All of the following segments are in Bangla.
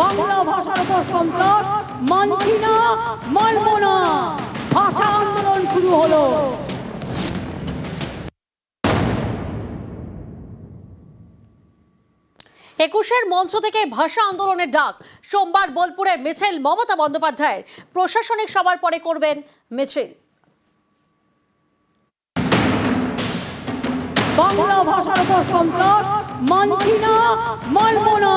বাংলা ভাষার উপর সন্ত্রাস মানছি না মানব না। ভাষা আন্দোলন শুরু হলো। একুশের মঞ্চ থেকে ভাষা আন্দোলনের ডাক সোমবার বোলপুরে মিছিল মমতা বন্দ্যোপাধ্যায়ের। প্রশাসনিক সভার পরে করবেন মিছিল। বাংলা ভাষার উপর সন্ত্রাস মানছি না মানব না।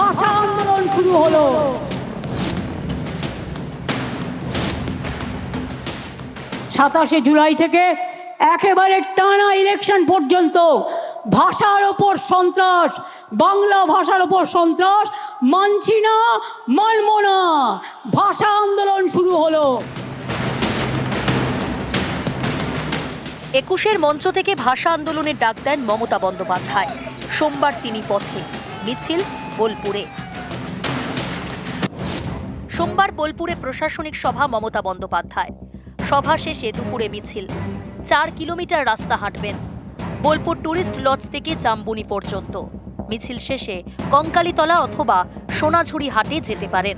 ভাষা আন্দোলন শুরু হলো। সাতাশে জুলাই থেকে একেবারে টানা ইলেকশন পর্যন্ত ভাষার ওপর সন্ত্রাস, বাংলা ভাষার ওপর সন্ত্রাস, মানছি না, মানব না, ভাষা আন্দোলন শুরু হলো। একুশের মঞ্চ থেকে ভাষা আন্দোলনের ডাক দেন মমতা বন্দ্যোপাধ্যায়। সোমবার তিনি পথে। মিছিল বোলপুরে। সোমবার বোলপুরে প্রশাসনিক সভা মমতা বন্দ্যোপাধ্যায়। সভা শেষে দুপুরে মিছিল। চার কিলোমিটার রাস্তা হাঁটবেন। বোলপুর ট্যুরিস্ট লজ থেকে জাম্বুনি পর্যন্ত। মিছিল শেষে কঙ্কালীতলা অথবা সোনাঝুরি হাটে যেতে পারেন।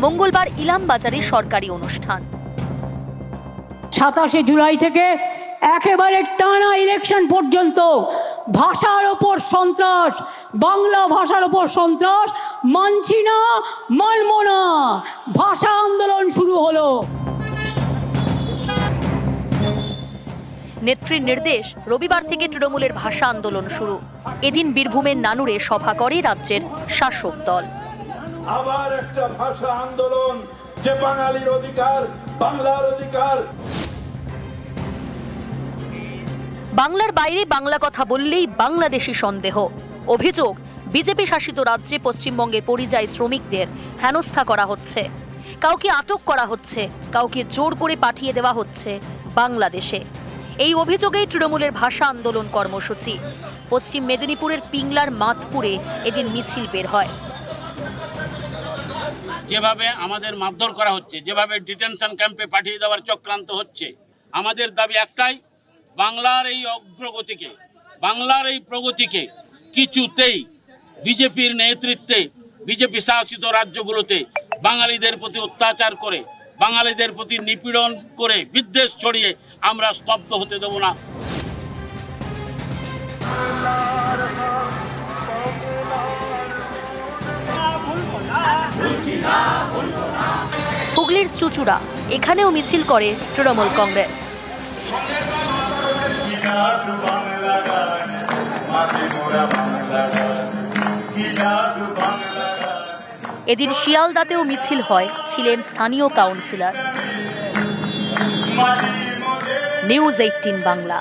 মঙ্গলবার ইলাম বাজারে সরকারি অনুষ্ঠান। সাতাশে জুলাই থেকে একেবারে টানা ইলেকশন পর্যন্ত ভাষার ওপর সন্ত্রাস বাংলা ভাষার ওপর সন্ত্রাস মানছি না মানব না। ভাষা আন্দোলন শুরু হলো। নেত্রীর নির্দেশ রবিবার থেকে তৃণমূলের ভাষা আন্দোলন শুরু। এদিন বীরভূমের নানুরে সভা করে রাজ্যের শাসক দল। আবার একটা ভাষা আন্দোলন যে বাঙালির অধিকার বাংলার অধিকার। বাংলার বাইরে বাংলা কথা বললেই বাংলাদেশি সন্দেহ। অভিযোগ, বিজেপি শাসিত রাজ্যে পশ্চিমবঙ্গের পরিযায়ী শ্রমিকদের হেনস্থা করা হচ্ছে। কাউকে আটক করা হচ্ছে, কাউকে জোর করে পাঠিয়ে দেওয়া হচ্ছে বাংলাদেশে। এই অভিযোগেই তৃণমূলের ভাষা আন্দোলন কর্মসূচি। পশ্চিম মেদিনীপুরের পিংলার মাতপুরে এদিন মিছিল বের হয়। যেভাবে আমাদের মারধর করা হচ্ছে, যেভাবে ডিটেনশন ক্যাম্পে পাঠিয়ে দেওয়ার চক্রান্ত হচ্ছে, আমাদের দাবি একটাই বাংলার এই অগ্রগতিকে, বাংলার এই প্রগতিকে কিছুতেই বিজেপির নেতৃত্বে, বিজেপি শাসিত রাজ্যগুলোতে বাঙালিদের প্রতি অত্যাচার করে, বাঙালিদের প্রতি নিপীড়ন করে বিদ্বেষ ছড়িয়ে আমরা স্তব্ধ হতে দেব না। হুগলির চুচুড়া, এখানেও মিছিল করে তৃণমূল কংগ্রেস। এদিন শিয়ালদাতেও মিছিল হয় ছিলেন স্থানীয় কাউন্সিলর। News eighteen Bangla.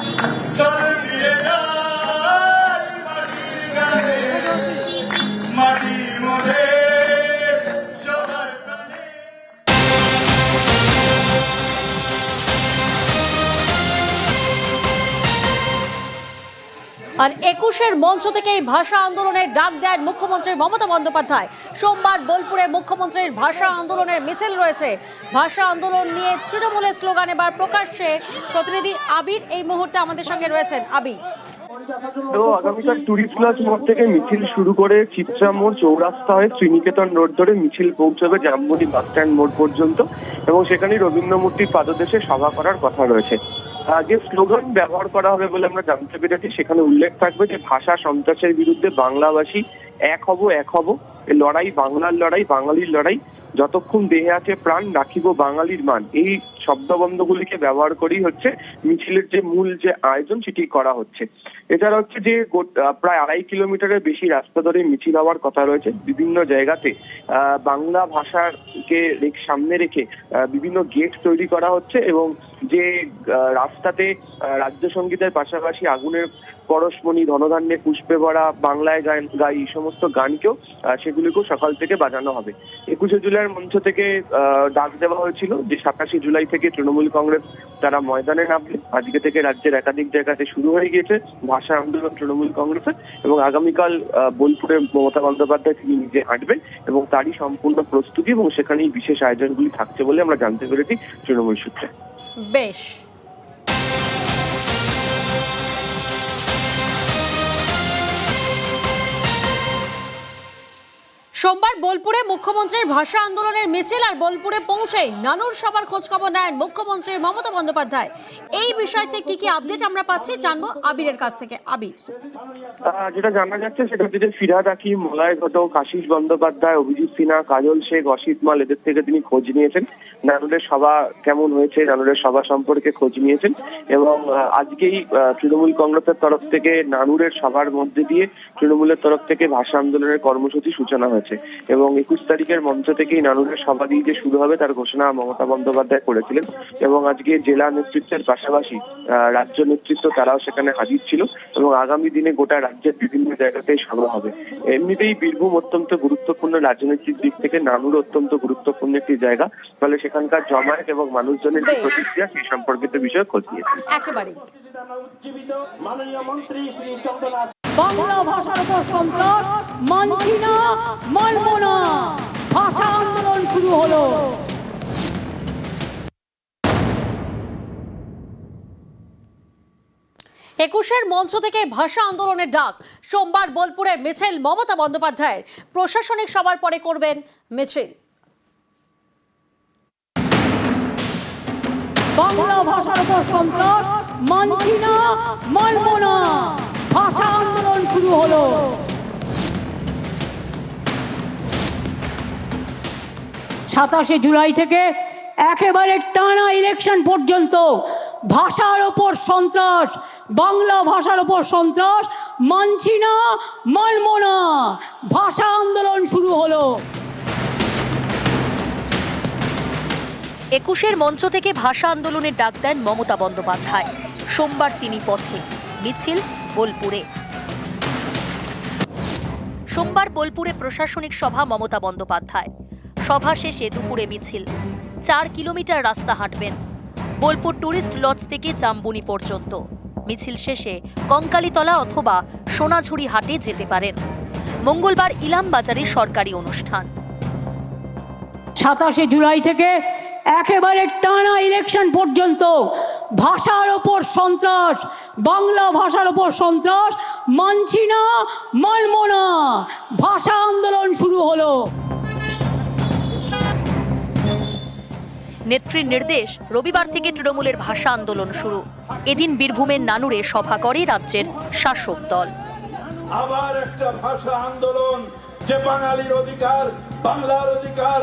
আর একুশের মঞ্চ থেকে এই ভাষা আন্দোলনের ডাক দেন মুখ্যমন্ত্রী মমতা বন্দ্যোপাধ্যায়। সোমবার বোলপুরে মুখ্যমন্ত্রীর ভাষা আন্দোলনের মিছিল রয়েছে। ভাষা আন্দোলন নিয়ে তৃণমূলের স্লোগান এবার প্রকাশ্যে। প্রতিনিধি আবির এই মুহূর্তে আমাদের সঙ্গে রয়েছেন। আবির। তো আগামীকাল টুরিস্ট লজ মোড় থেকে মিছিল শুরু করে চিত্রা মোড়, চৌরাস্তা হয়ে শ্রীনিকেতন রোড ধরে মিছিল পৌঁছবে জামবনি বাস স্ট্যান্ড মোড় পর্যন্ত এবং সেখানে রবীন্দ্র মূর্তির পাদদেশে সভা করার কথা রয়েছে। যে স্লোগান ব্যবহার করা হবে বলে আমরা জানতে পেরেছি। সেখানে উল্লেখ থাকবে যে ভাষা সন্ত্রাসের বিরুদ্ধে বাংলাভাষী এক হব এক হব। লড়াই বাংলার লড়াই, বাঙালির লড়াই। যতক্ষণ দেহে আছে প্রাণ, রাখিব বাঙালির মান। এই শব্দবন্ধগুলিকে ব্যবহার করেই হচ্ছে মিছিলের যে মূল যে আয়োজন, সেটি করা হচ্ছে। এছাড়া হচ্ছে যে প্রায় আড়াই কিলোমিটারের বেশি রাস্তা ধরে মিছিল হওয়ার কথা রয়েছে। বিভিন্ন জায়গাতে বাংলা ভাষাকে সামনে রেখে বিভিন্ন গেট তৈরি করা হচ্ছে এবং যে রাস্তাতে রাজ্য সঙ্গীতের পাশাপাশি আগুনের পরশমণি, ধনধান্যে পুষ্পে ভরা বাংলায় গান, গাই, এই সমস্ত গানকেও সেগুলিকেও সকাল থেকে বাজানো হবে। একুশে জুলাইয়ের মঞ্চ থেকে ডাক দেওয়া হয়েছিল যে সাতাশে জুলাই থেকে তৃণমূল কংগ্রেস তারা ময়দানে নামবে। আজকে থেকে রাজ্যের একাধিক জায়গাতে শুরু হয়ে গিয়েছে ভাষা আন্দোলন তৃণমূল কংগ্রেসের এবং আগামীকাল বোলপুরে মমতা বন্দ্যোপাধ্যায় তিনি নিজে হাঁটবেন এবং তারই সম্পূর্ণ প্রস্তুতি এবং সেখানেই বিশেষ আয়োজনগুলি থাকছে বলে আমরা জানতে পেরেছি তৃণমূল সূত্রে। বেশ। সোমবার বোলপুরে মুখ্যমন্ত্রীর ভাষা আন্দোলনের মিছিল আর বোলপুরে পৌঁছে নানুর সবার খোঁজখবর নেন মুখ্যমন্ত্রী মমতা বন্দ্যোপাধ্যায়। এই বিষয়টি কি কি আপডেট আমরা পাচ্ছি জানব আবিরের কাছ থেকে। আবির। যেটা জানা যাচ্ছে সেটা হচ্ছে ফিরহাদ আকিম মলয় ঘটক, আশিস বন্দ্যোপাধ্যায়, অভিজিৎ সিনহা, কাজল শেখ, অসিত মাল এদের থেকে তিনি খোঁজ নিয়েছেন। নানুরের সভা কেমন হয়েছে, নানুরের সভা সম্পর্কে খোঁজ নিয়েছেন এবং আজকেই তৃণমূল কংগ্রেসের তরফ থেকে নানুরের সভার মধ্যে দিয়ে তৃণমূলের তরফ থেকে ভাষা আন্দোলনের কর্মসূচি সূচনা হয়েছে। এবং একুশ তারিখের মঞ্চ থেকেই নানুরের সভা দিয়ে যে শুরু হবে তার ঘোষণা মমতা বন্দ্যোপাধ্যায় করেছিলেন। এবং আজকে জেলা নেতৃত্বের পাশাপাশি আহ, রাজ্য নেতৃত্ব তারাও সেখানে হাজির ছিল। এবং আগামী দিনে গোটা রাজ্যের বিভিন্ন জায়গাতেই সভা হবে। এমনিতেই বীরভূম অত্যন্ত গুরুত্বপূর্ণ রাজনৈতিক দিক থেকে নানুর অত্যন্ত গুরুত্বপূর্ণ একটি জায়গা। ফলে সেখানকার জমায়েত এবং মানুষজনের যে প্রতিক্রিয়া সেই সম্পর্কিত বিষয়ে খোঁজ নিয়েছি একেবারেই। মাননীয় মন্ত্রী শ্রী চন্দ্রনাথ বাংলা ভাষার উপর সন্ত্রাস মানছি না মানব না। ভাষা আন্দোলন শুরু হলো। একুশের মঞ্চ থেকে ভাষা আন্দোলনের ডাক। সোমবার বোলপুরে মিছিল মমতা বন্দ্যোপাধ্যায়ের। প্রশাসনিক সভার পরে করবেন মিছিল। বাংলা ভাষার উপর সন্ত্রাস মানছি না মানব না। ভাষা আন্দোলন শুরু হলো। সাতাশে জুলাই থেকে একেবারে টানা ইলেকশন পর্যন্ত ভাষার ওপর সন্ত্রাস, বাংলা ভাষার ওপর সন্ত্রাস মানছি না মানব না ভাষা আন্দোলন শুরু হলো। একুশের মঞ্চ থেকে ভাষা আন্দোলনের ডাক দেন মমতা বন্দ্যোপাধ্যায়। সোমবার তিনি পথে। মিছিল বোলপুরে। সোমবার বোলপুরে প্রশাসনিক সভা মমতা বন্দ্যোপাধ্যায়। সভা শেষে দুপুরে মিছিল। চার কিলোমিটার রাস্তা হাঁটবেন। বোলপুর টুরিস্ট লজ থেকে জাম্বুনি পর্যন্ত। মিছিল শেষে কঙ্কালীতলা অথবা সোনাঝুরি হাটে যেতে পারেন। মঙ্গলবার ইলাম বাজারে সরকারি অনুষ্ঠান। সাতাশে জুলাই থেকে একেবারে টানা ইলেকশন পর্যন্ত ভাষার ওপর সন্ত্রাস বাংলা ভাষার ওপর সন্ত্রাস মানছি না মানব না ভাষা আন্দোলন শুরু হলো। নেত্রীর নির্দেশ রবিবার থেকে তৃণমূলের ভাষা আন্দোলন শুরু। এদিন বীরভূমের নানুরে সভা করে রাজ্যের শাসক দল। আবার একটা ভাষা আন্দোলন যে বাঙালির অধিকার বাংলার অধিকার।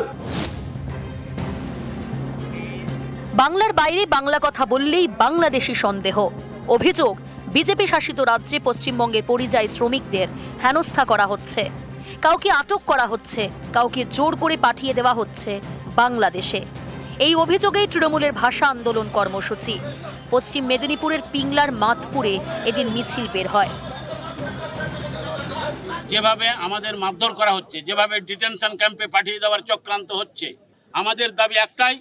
বাংলার বাইরে বাংলা কথা বললেই বাংলাদেশি সন্দেহ। অভিযোগ, বিজেপি শাসিত রাজ্যে পশ্চিমবঙ্গের পরিযায়ী শ্রমিকদের হেনস্থা করা হচ্ছে। কাউকে আটক করা হচ্ছে, কাউকে জোর করে পাঠিয়ে দেওয়া হচ্ছে বাংলাদেশে। এই অভিযোগেই তৃণমূলের ভাষা আন্দোলন কর্মসূচি। পশ্চিম মেদিনীপুরের পিংলার মাতপুরে এদিন মিছিল বের হয়। যেভাবে আমাদের মারধর করা হচ্ছে, যেভাবে ডিটেনশন ক্যাম্পে পাঠিয়ে দেওয়ার চক্রান্ত হচ্ছে, আমাদের দাবি একটাই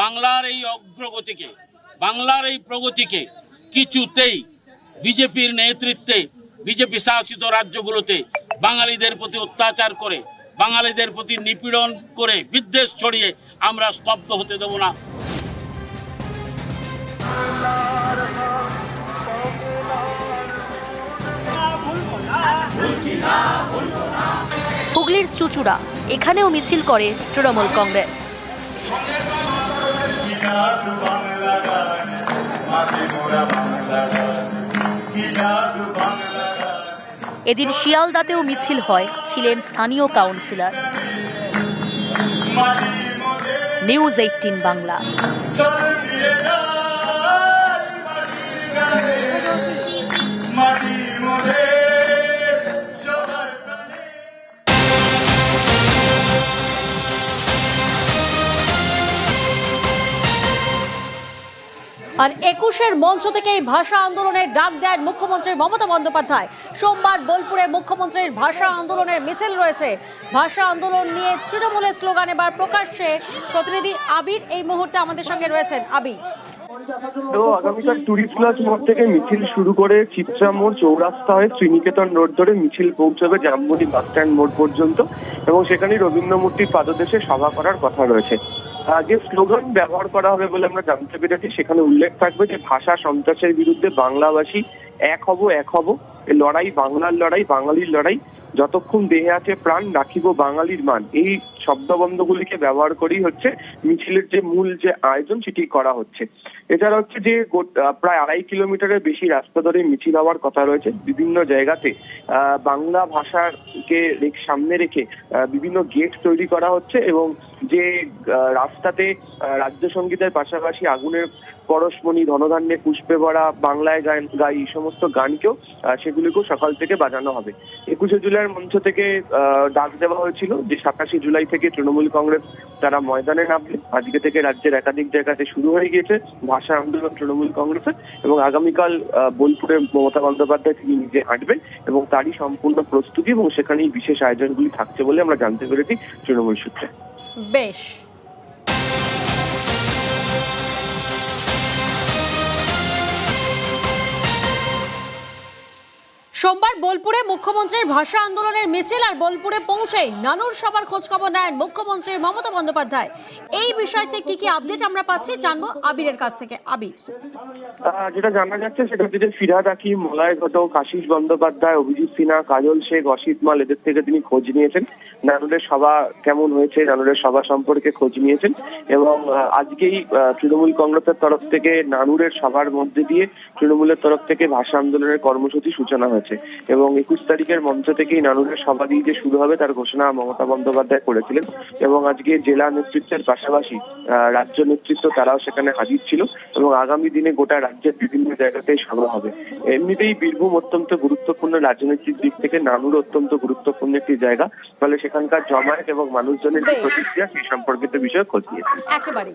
বাংলার এই অগ্রগতিকে, বাংলার এই প্রগতিকে কিছুতেই বিজেপির নেতৃত্বে, বিজেপি শাসিত রাজ্যগুলোতে বাঙালিদের প্রতি অত্যাচার করে, বাঙালিদের প্রতি নিপীড়ন করে বিদ্বেষ ছড়িয়ে আমরা স্তব্ধ হতে দেব না। হুগলির চুচুড়া, এখানেও মিছিল করে তৃণমূল কংগ্রেস। এদিন শিয়ালদাতেও মিছিল হয় ছিলেন স্থানীয় কাউন্সিলর। News eighteen Bangla. আর একুশের মঞ্চ থেকেই ভাষা আন্দোলনের ডাক দেন মুখ্যমন্ত্রী মমতা বন্দ্যোপাধ্যায়। সোমবার বোলপুরে মুখ্যমন্ত্রীর ভাষা আন্দোলনের মিছিল রয়েছে। ভাষা আন্দোলন নিয়ে তৃণমূলের স্লোগান এবার প্রকাশ্যে। প্রতিনিধি আবির এই মুহূর্তে আমাদের সঙ্গে রয়েছেন। আবির। আগামীকাল টুরিস্ট লজ মোড় থেকে মিছিল শুরু করে চিত্রা মোড় চৌরাস্তা হয়ে শ্রীনিকেতন রোড ধরে মিছিল পৌঁছবে জামবনি বাস স্ট্যান্ড মোড় পর্যন্ত এবং সেখানে রবীন্দ্র মূর্তির পাদদেশে সভা করার কথা রয়েছে। যে স্লোগান ব্যবহার করা হবে বলে আমরা জানতে পেরেছি। সেখানে উল্লেখ থাকবে যে ভাষা সন্ত্রাসের বিরুদ্ধে বাংলাভাষী এক হব এক হব। লড়াই, বাংলার লড়াই, বাঙালির লড়াই। যতক্ষণ দেহে আছে প্রাণ, রাখিব বাঙালির মান। এই শব্দবন্ধগুলিকে ব্যবহার করেই হচ্ছে মিছিলের যে মূল যে আয়োজন, সেটি করা হচ্ছে। এছাড়া হচ্ছে যে প্রায় আড়াই কিলোমিটারের বেশি রাস্তা ধরে মিছিল হওয়ার কথা রয়েছে। বিভিন্ন জায়গাতে বাংলা ভাষাকে সামনে রেখে বিভিন্ন গেট তৈরি করা হচ্ছে এবং যে রাস্তাতে রাজ্য সঙ্গীতের পাশাপাশি আগুনের পরশমণি, ধনধান্যে পুষ্পে ভরা, বাংলায় গান গাই, এই সমস্ত গানকেও সেগুলিকেও সকাল থেকে বাজানো হবে। একুশে জুলাইয়ের মঞ্চ থেকে ডাক দেওয়া হয়েছিল যে সাতাশে জুলাই থেকে তৃণমূল কংগ্রেস তারা ময়দানে নামবে। আজকে থেকে রাজ্যের একাধিক জায়গাতে শুরু হয়ে গিয়েছে ভাষা আন্দোলন তৃণমূল কংগ্রেসের এবং আগামীকাল বোলপুরে মমতা বন্দ্যোপাধ্যায় তিনি নিজে হাঁটবেন এবং তারই সম্পূর্ণ প্রস্তুতি এবং সেখানেই বিশেষ আয়োজনগুলি থাকছে বলে আমরা জানতে পেরেছি তৃণমূল সূত্রে। বেশ। সোমবার বোলপুরে মুখ্যমন্ত্রীর ভাষা আন্দোলনের মিছিল আর বোলপুরে পৌঁছে নানুর সবার খোঁজখবর নেন মুখ্যমন্ত্রী মমতা বন্দ্যোপাধ্যায়। এই বিষয়টি কি কি আপডেট আমরা পাচ্ছি জানব আবিরের কাছ থেকে। আবির। যেটা জানা যাচ্ছে সেটা হচ্ছে যে ফিরহাদ আকিম মলয় ঘটক, আশিস বন্দ্যোপাধ্যায়, অভিজিৎ সিনহা, কাজল শেখ, অসিত মাল এদের থেকে তিনি খোঁজ নিয়েছেন। নানুরের সভা কেমন হয়েছে, নানুরের সভা সম্পর্কে খোঁজ নিয়েছেন এবং আজকেই তৃণমূল কংগ্রেসের তরফ থেকে নানুরের সভার মধ্যে দিয়ে তৃণমূলের তরফ থেকে ভাষা আন্দোলনের কর্মসূচি সূচনা হয়েছে। এবং একুশ তারিখের মঞ্চ থেকেই নানুরের সভা দিয়ে যে শুরু হবে তার ঘোষণা মমতা বন্দ্যোপাধ্যায় করেছিলেন। এবং আজকে জেলা নেতৃত্বের পাশাপাশি আহ, রাজ্য নেতৃত্ব তারাও সেখানে হাজির ছিল এবং আগামী দিনে গোটা রাজ্যের বিভিন্ন জায়গাতেই সভা হবে। এমনিতেই বীরভূম অত্যন্ত গুরুত্বপূর্ণ রাজনৈতিক দিক থেকে নানুর অত্যন্ত গুরুত্বপূর্ণ একটি জায়গা। ফলে সেখানকার জমায়েত এবং মানুষজনের যে প্রতিক্রিয়া সেই সম্পর্কিত বিষয়ে খোঁজ নিয়েছে একেবারেই।